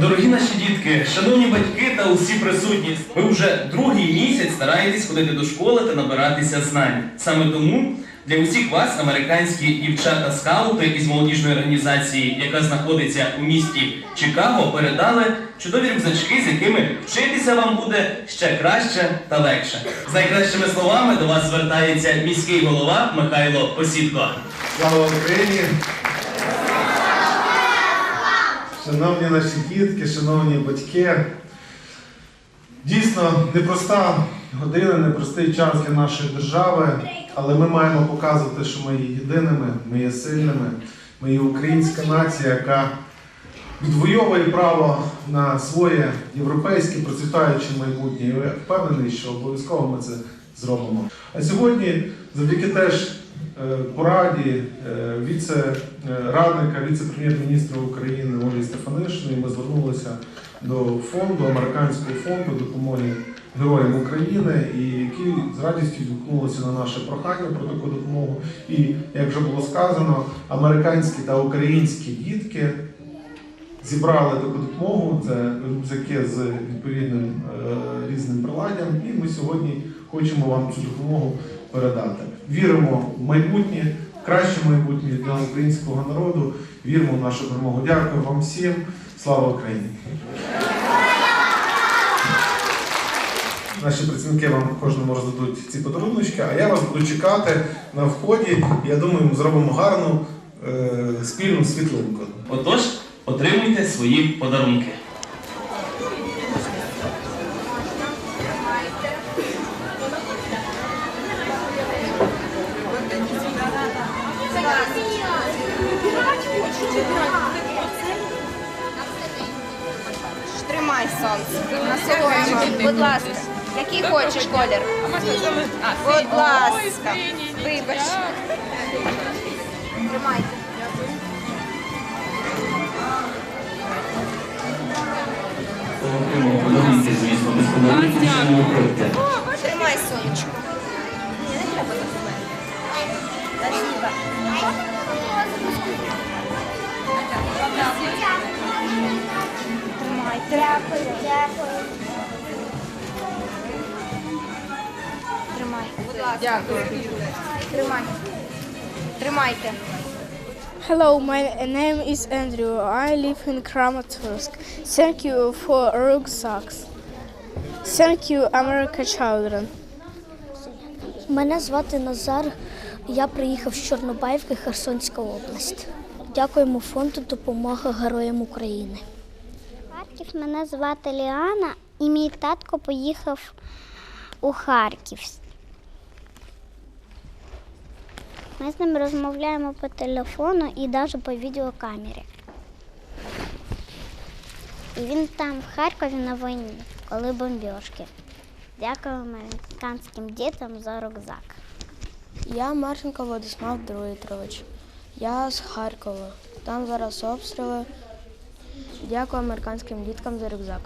Дорогі наші дітки, шановні батьки та усі присутні, ви вже другий місяць стараєтесь ходити до школи та набиратися знань. Саме тому для усіх вас американські дівчата скаути із молодіжної організації, яка знаходиться у місті Чикаго, передали чудові рюкзачки, з якими вчитися вам буде ще краще та легше. З найкращими словами до вас звертається міський голова Михайло Посідко. Слава Україні! Шановні наші дітки, шановні батьки, дійсно непроста година, непростий час для нашої держави, але ми маємо показувати, що ми є єдиними, ми є сильними, ми є українська нація, яка відвоює право на своє європейське процвітаюче майбутнє. І я впевнений, що обов'язково ми це зробимо. А сьогодні, завдяки теж пораді е, віце-радника, віце-прем'єр-міністра України Олі Стефанишиної, ми звернулися до фонду, американського фонду допомоги героям України, і які з радістю відгукнулися на наше прохання про таку допомогу. І як вже було сказано, американські та українські дітки зібрали таку допомогу. Це рюкзаки з відповідним е, різним приладдям, і ми сьогодні хочемо вам цю допомогу передати. Віримо в майбутнє, в краще майбутнє для українського народу. Віримо в нашу перемогу. Дякую вам всім. Слава Україні! Наші працівники вам кожному роздадуть ці подарунки, а я вас буду чекати на вході. Я думаю, ми зробимо гарну е, спільну світлинку. Отож, отримуйте свої подарунки. Тримай сонце. На сьогодні, будь ласка. Який хочеш колір? Будь ласка. Вибач. Тримайте. Тримай сонечко. Дякую. Дякую. Тримай. Дякую. Тримай. Тримайте. Hello, my name is Andrew. I live in Kramatorsk. Thank you for rucksacks. Thank you, America Children. Мене звати Назар. Я приїхав з Чорнобаївки, Херсонська область. Дякуємо фонду допомоги Героям України. Харків мене звати Ліана, і мій татко поїхав у Харків. Ми з ним розмовляємо по телефону і навіть по відеокамері. І він там в Харкові на війні, коли бомбіжки. Дякую американським дітям за рюкзак. Я Марченко Владислав Дмитрович. Я з Харкова. Там зараз обстріли. Дякую американським діткам за рюкзак.